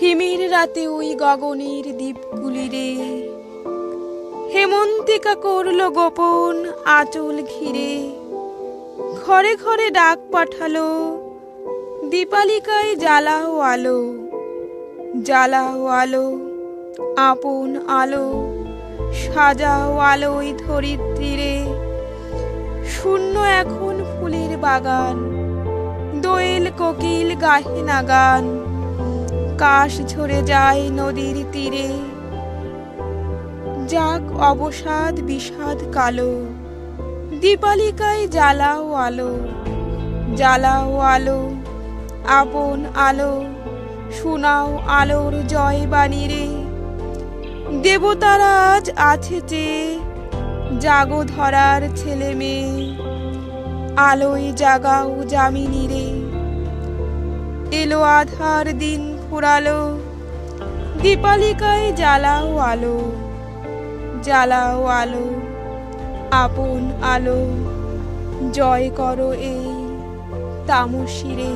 হিমের রাতে ওই গগনের দ্বীপগুলি রে হেমন্তিকা করল গোপন আঁচল ঘিরে। ঘরে ঘরে ডাক পাঠালো, দীপালিকায় জ্বালাও আলো জ্বালাও আলো, আপন আলো, সাজাও আলোয় ধরিত্রীরে। শূন্য এখন ফুলের বাগান, দোয়েল কোকিল গাহে না গান কাশ ঝরে যায় নদীর তীরে। যাক অবসাদ বিষাদ কালো, দীপালিকায় জ্বালাও আলো জ্বালাও আলো, আপন আলো, শোনাও আলোর জয় বাণী রে। দেবতারা আজ আছে যে, জাগো ধরার ছেলে মেয়ে, আলোয় জাগাও জামিনী রে। এলো আধার দিন ফুরালো দীপালিকায় জ্বালাও আলো জ্বালাও আলো আপন আলো। জয় করো এই তামসিরে।